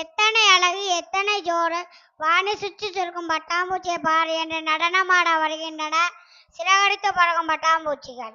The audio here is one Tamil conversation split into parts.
எத்தனை அழகு எத்தனை ஜோறு. வானை சுற்றி சுருக்கும் பட்டாம்பூச்சியை பார் என்று நடனமாட வருகின்றன. சிறகடித்து பறக்கும் பட்டாம்பூச்சிகள்.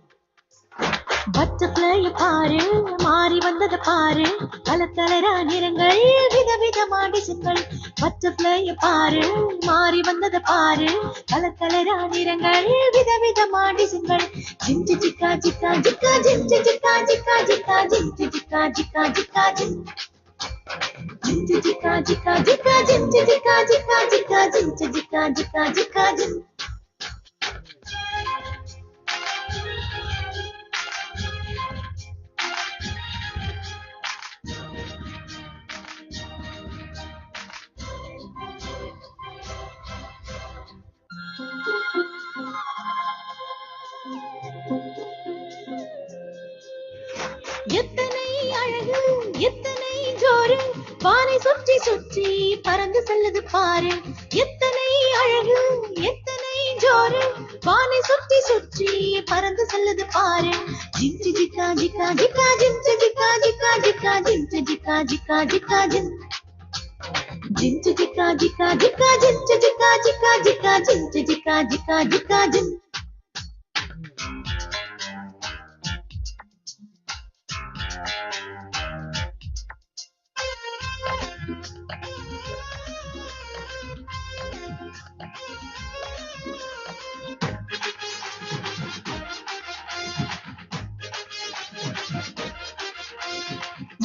பட்டர்ஃப்ளைய பாரு மாறி வந்தத பாரு. கலர் கலரா நிறங்கள் விதவிதமா டிசைன்கள். பட்டர்ஃப்ளைய பாரு மாறி வந்தத பாரு. கலர் கலரா நிறங்கள் விதவிதமா டிசைன்கள். ஜிஞ்சு ஜிக்கா ஜிக்கா ஜிக்கா ஜிஞ்சு ஜிக்கா ஜிக்கா ஜிக்கா ஜிஞ்சு ஜிக்கா ஜிக்கா ஜிக்கா ஜிஞ்சு ஜிக்கா ஜிக்கா ஜிக்கா ஜிஞ்சு ஜிக்கா ஜிக்கா ஜிக்கா ஜிஞ்சு ஜிக்கா ஜிக்கா ஜிக்கா ஜிம் எத்தனை ஜோரு வானை சுற்றி சுற்றி பறந்து செல்லுது பாரு எத்தனை அழகு எத்தனை ஜோரு வானை சுற்றி சுற்றி பறந்து செல்லுது பாரு ஜிஞ்சு ஜிக்கா ஜிக்கா ஜிக்கா ஜிஞ்சு ஜிக்கா ஜிக்கா ஜிக்கா ஜிஞ்சு ஜிக்கா ஜிக்கா ஜிக்கா ஜிம் ஜிம் ஜிக்கா ஜிக்கா ஜிக்கா ஜிஞ்சு ஜிக்கா ஜிக்கா ஜிக்கா ஜிஞ்சு ஜிக்கா ஜிக்கா ஜிக்கா ஜிம்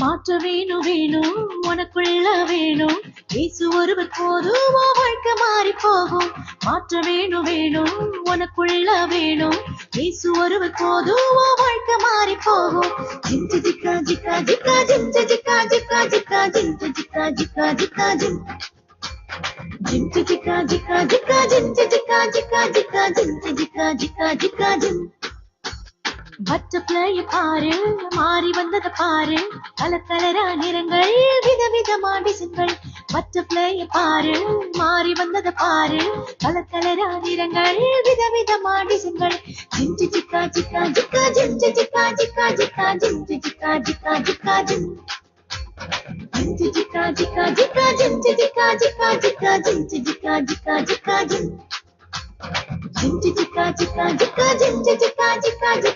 மாற்ற வேணும் வேணும் உனக்குள்ள வேணும் இயேசு ஒருவர் போதும் வாழ்க்கை மாறி போகும் மாற்ற வேணும் வேணும் உனக்குள்ள வேணும் இயேசு ஒருவர் போதும் வாழ்க்கை மாறி போகும் ஜிஞ்சு ஜிக்கா ஜிக்கா ஜிக்கா ஜிஞ்சு ஜிக்கா ஜிக்கா ஜிக்கா ஜிஞ்சு ஜிக்கா ஜிக்கா ஜிக்கா ஜிம் ஜிஞ்சு ஜிக்கா ஜிக்கா ஜிக்கா ஜிஞ்சு ஜிக்கா ஜிக்கா ஜிக்கா ஜிஞ்சு ஜிக்கா ஜிக்கா ஜிக்கா ஜிம் பட்டர்ஃப்ளைய பாரு மாறி வந்தத பாரு கலர் கலரா நிறங்கள் விதவிதமா டிசைன்கள் பட்டர்ஃப்ளைய பாரு மாறி வந்தத பாரு கலர் கலரா நிறங்கள் விதவிதமா டிசைன்கள் ஜிஞ்சு ஜிக்கா ஜிக்கா ஜிக்கா ஜிஞ்சு ஜிக்கா ஜிக்கா ஜிக்கா ஜிஞ்சு ஜிக்கா ஜிக்கா ஜிக்கா ஜிஞ்சு ஜிம் ஜிக்கா ஜிக்கா ஜிக்கா ஜிஞ்சு ஜிக்கா ஜிக்கா ஜிக்கா ஜிஞ்சு ஜிக்கா ஜிக்கா ஜிக்கா ஜிஞ்சு ஜிக்கா ஜிக்கா ஜிக்கா ஜிஞ்சு ஜிக்கா ஜிக்கா ஜிக்கா